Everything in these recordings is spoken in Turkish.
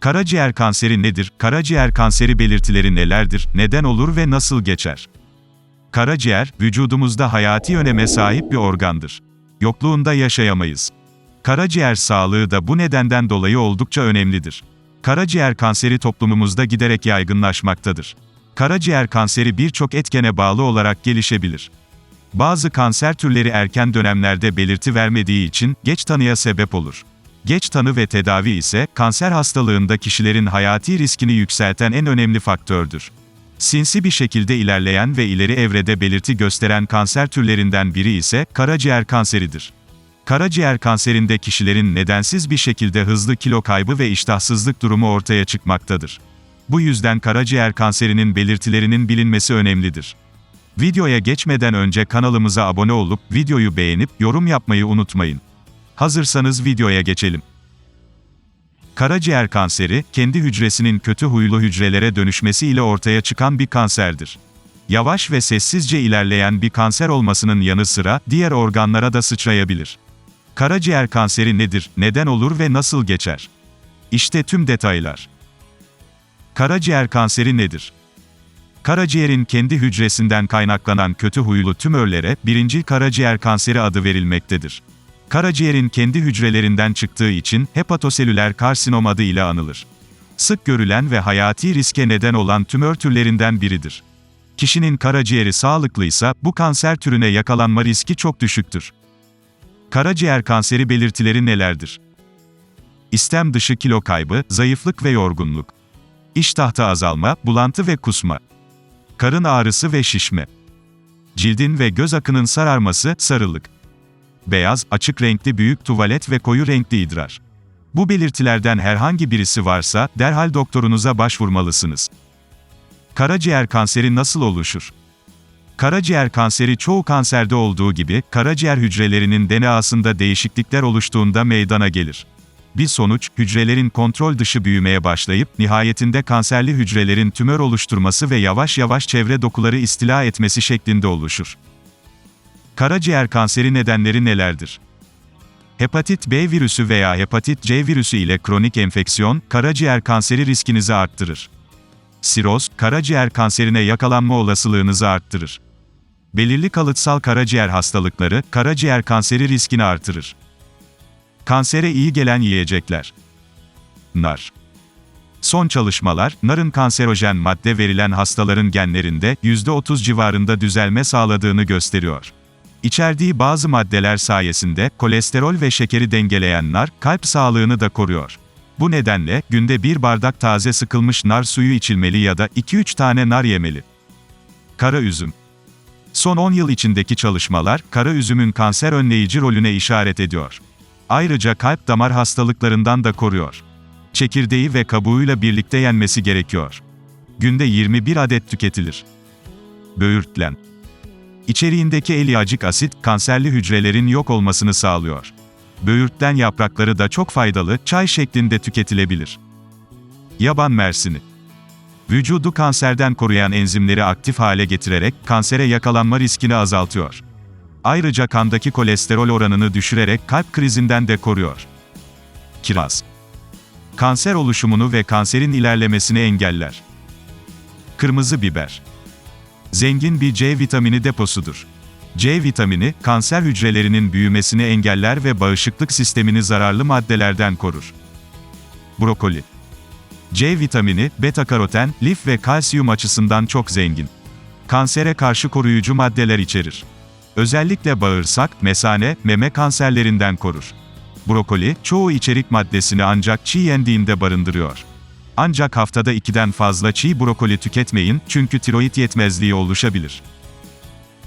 Karaciğer kanseri nedir? Karaciğer kanseri belirtileri nelerdir? Neden olur ve nasıl geçer? Karaciğer, vücudumuzda hayati öneme sahip bir organdır. Yokluğunda yaşayamayız. Karaciğer sağlığı da bu nedenden dolayı oldukça önemlidir. Karaciğer kanseri toplumumuzda giderek yaygınlaşmaktadır. Karaciğer kanseri birçok etkene bağlı olarak gelişebilir. Bazı kanser türleri erken dönemlerde belirti vermediği için geç tanıya sebep olur. Geç tanı ve tedavi ise kanser hastalığında kişilerin hayati riskini yükselten en önemli faktördür. Sinsi bir şekilde ilerleyen ve ileri evrede belirti gösteren kanser türlerinden biri ise karaciğer kanseridir. Karaciğer kanserinde kişilerin nedensiz bir şekilde hızlı kilo kaybı ve iştahsızlık durumu ortaya çıkmaktadır. Bu yüzden karaciğer kanserinin belirtilerinin bilinmesi önemlidir. Videoya geçmeden önce kanalımıza abone olup videoyu beğenip yorum yapmayı unutmayın. Hazırsanız videoya geçelim. Karaciğer kanseri, kendi hücresinin kötü huylu hücrelere dönüşmesi ile ortaya çıkan bir kanserdir. Yavaş ve sessizce ilerleyen bir kanser olmasının yanı sıra diğer organlara da sıçrayabilir. Karaciğer kanseri nedir, neden olur ve nasıl geçer? İşte tüm detaylar. Karaciğer kanseri nedir? Karaciğerin kendi hücresinden kaynaklanan kötü huylu tümörlere birinci karaciğer kanseri adı verilmektedir. Karaciğerin kendi hücrelerinden çıktığı için hepatoselüler karsinom adı ile anılır. Sık görülen ve hayati riske neden olan tümör türlerinden biridir. Kişinin karaciğeri sağlıklıysa bu kanser türüne yakalanma riski çok düşüktür. Karaciğer kanseri belirtileri nelerdir? İstem dışı kilo kaybı, zayıflık ve yorgunluk. İştahta azalma, bulantı ve kusma. Karın ağrısı ve şişme. Cildin ve göz akının sararması, sarılık. Beyaz, açık renkli büyük tuvalet ve koyu renkli idrar. Bu belirtilerden herhangi birisi varsa, derhal doktorunuza başvurmalısınız. Karaciğer kanseri nasıl oluşur? Karaciğer kanseri çoğu kanserde olduğu gibi, karaciğer hücrelerinin DNA'sında değişiklikler oluştuğunda meydana gelir. Bir sonuç, hücrelerin kontrol dışı büyümeye başlayıp, nihayetinde kanserli hücrelerin tümör oluşturması ve yavaş yavaş çevre dokuları istila etmesi şeklinde oluşur. Karaciğer kanseri nedenleri nelerdir? Hepatit B virüsü veya hepatit C virüsü ile kronik enfeksiyon, karaciğer kanseri riskinizi arttırır. Siroz, karaciğer kanserine yakalanma olasılığınızı arttırır. Belirli kalıtsal karaciğer hastalıkları, karaciğer kanseri riskini artırır. Kansere iyi gelen yiyecekler. Nar. Son çalışmalar, narın kanserojen madde verilen hastaların genlerinde %30 civarında düzelme sağladığını gösteriyor. İçerdiği bazı maddeler sayesinde kolesterol ve şekeri dengeleyen nar, kalp sağlığını da koruyor. Bu nedenle, günde bir bardak taze sıkılmış nar suyu içilmeli ya da 2-3 tane nar yemeli. Kara üzüm. Son 10 yıl içindeki çalışmalar, kara üzümün kanser önleyici rolüne işaret ediyor. Ayrıca kalp damar hastalıklarından da koruyor. Çekirdeği ve kabuğuyla birlikte yenmesi gerekiyor. Günde 21 adet tüketilir. Böğürtlen. İçeriğindeki eliyacik asit, kanserli hücrelerin yok olmasını sağlıyor. Böğürtlen yaprakları da çok faydalı, çay şeklinde tüketilebilir. Yaban mersini. Vücudu kanserden koruyan enzimleri aktif hale getirerek, kansere yakalanma riskini azaltıyor. Ayrıca kandaki kolesterol oranını düşürerek kalp krizinden de koruyor. Kiraz. Kanser oluşumunu ve kanserin ilerlemesini engeller. Kırmızı biber. Zengin bir C vitamini deposudur. C vitamini, kanser hücrelerinin büyümesini engeller ve bağışıklık sistemini zararlı maddelerden korur. Brokoli. C vitamini, beta-karoten, lif ve kalsiyum açısından çok zengin. Kansere karşı koruyucu maddeler içerir. Özellikle bağırsak, mesane, meme kanserlerinden korur. Brokoli, çoğu içerik maddesini ancak çiğ yendiğinde barındırıyor. Ancak haftada 2'den fazla çiğ brokoli tüketmeyin, çünkü tiroid yetmezliği oluşabilir.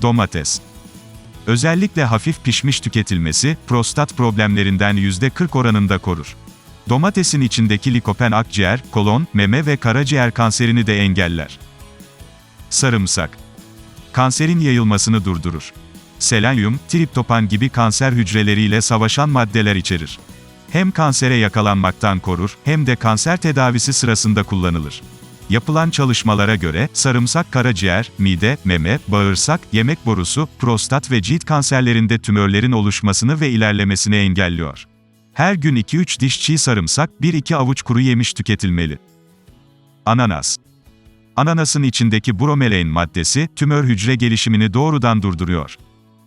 Domates. Özellikle hafif pişmiş tüketilmesi, prostat problemlerinden %40 oranında korur. Domatesin içindeki likopen akciğer, kolon, meme ve karaciğer kanserini de engeller. Sarımsak. Kanserin yayılmasını durdurur. Selenyum, triptopan gibi kanser hücreleriyle savaşan maddeler içerir. Hem kansere yakalanmaktan korur, hem de kanser tedavisi sırasında kullanılır. Yapılan çalışmalara göre, sarımsak karaciğer, mide, meme, bağırsak, yemek borusu, prostat ve cilt kanserlerinde tümörlerin oluşmasını ve ilerlemesini engelliyor. Her gün 2-3 diş çiğ sarımsak, 1-2 avuç kuru yemiş tüketilmeli. Ananas. Ananasın içindeki bromelain maddesi, tümör hücre gelişimini doğrudan durduruyor.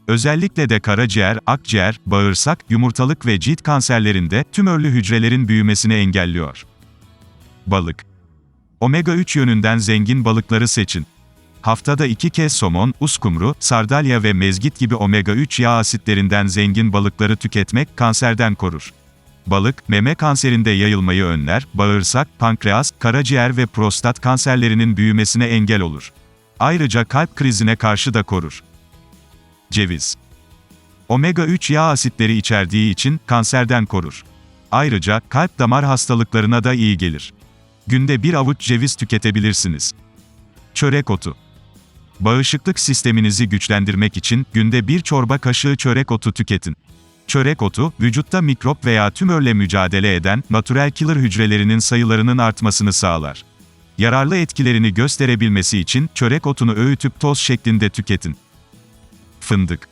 Özellikle de karaciğer, akciğer, bağırsak, yumurtalık ve cilt kanserlerinde tümörlü hücrelerin büyümesini engelliyor. Balık. Omega 3 yönünden zengin balıkları seçin. Haftada iki kez somon, uskumru, sardalya ve mezgit gibi omega 3 yağ asitlerinden zengin balıkları tüketmek kanserden korur. Balık, meme kanserinde yayılmayı önler, bağırsak, pankreas, karaciğer ve prostat kanserlerinin büyümesine engel olur. Ayrıca kalp krizine karşı da korur. Ceviz. Omega 3 yağ asitleri içerdiği için kanserden korur. Ayrıca kalp damar hastalıklarına da iyi gelir. Günde bir avuç ceviz tüketebilirsiniz. Çörek otu. Bağışıklık sisteminizi güçlendirmek için günde bir çorba kaşığı çörek otu tüketin. Çörek otu, vücutta mikrop veya tümörle mücadele eden natural killer hücrelerinin sayılarının artmasını sağlar. Yararlı etkilerini gösterebilmesi için çörek otunu öğütüp toz şeklinde tüketin. Fındık.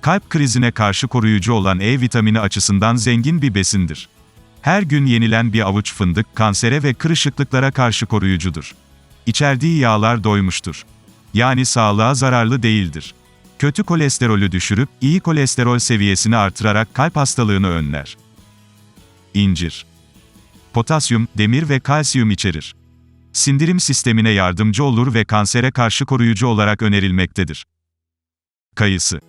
Kalp krizine karşı koruyucu olan E vitamini açısından zengin bir besindir. Her gün yenilen bir avuç fındık kansere ve kırışıklıklara karşı koruyucudur. İçerdiği yağlar doymuştur. Yani sağlığa zararlı değildir. Kötü kolesterolü düşürüp iyi kolesterol seviyesini artırarak kalp hastalığını önler. İncir. Potasyum, demir ve kalsiyum içerir. Sindirim sistemine yardımcı olur ve kansere karşı koruyucu olarak önerilmektedir. Kayısı.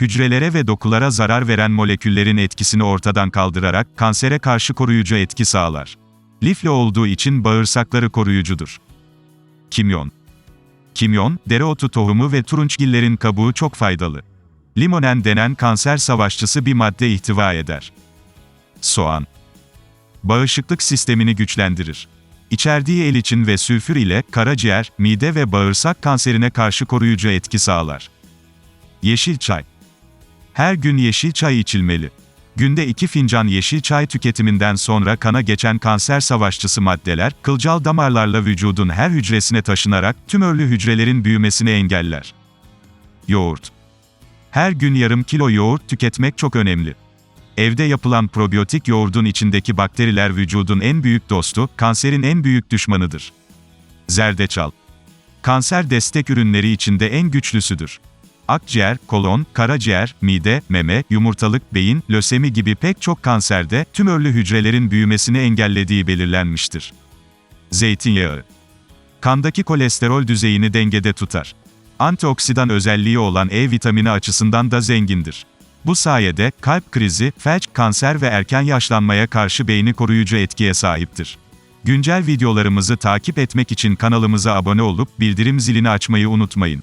Hücrelere ve dokulara zarar veren moleküllerin etkisini ortadan kaldırarak kansere karşı koruyucu etki sağlar. Lifli olduğu için bağırsakları koruyucudur. Kimyon. Kimyon, dereotu tohumu ve turunçgillerin kabuğu çok faydalı. Limonen denen kanser savaşçısı bir madde ihtiva eder. Soğan. Bağışıklık sistemini güçlendirir. İçerdiği el için ve sülfür ile karaciğer, mide ve bağırsak kanserine karşı koruyucu etki sağlar. Yeşil çay. Her gün yeşil çay içilmeli. Günde 2 fincan yeşil çay tüketiminden sonra kana geçen kanser savaşçısı maddeler, kılcal damarlarla vücudun her hücresine taşınarak tümörlü hücrelerin büyümesini engeller. Yoğurt. Her gün yarım kilo yoğurt tüketmek çok önemli. Evde yapılan probiyotik yoğurdun içindeki bakteriler vücudun en büyük dostu, kanserin en büyük düşmanıdır. Zerdeçal. Kanser destek ürünleri içinde en güçlüsüdür. Akciğer, kolon, karaciğer, mide, meme, yumurtalık, beyin, lösemi gibi pek çok kanserde tümörlü hücrelerin büyümesini engellediği belirlenmiştir. Zeytinyağı. Kandaki kolesterol düzeyini dengede tutar. Antioksidan özelliği olan E vitamini açısından da zengindir. Bu sayede kalp krizi, felç, kanser ve erken yaşlanmaya karşı beyni koruyucu etkiye sahiptir. Güncel videolarımızı takip etmek için kanalımıza abone olup bildirim zilini açmayı unutmayın.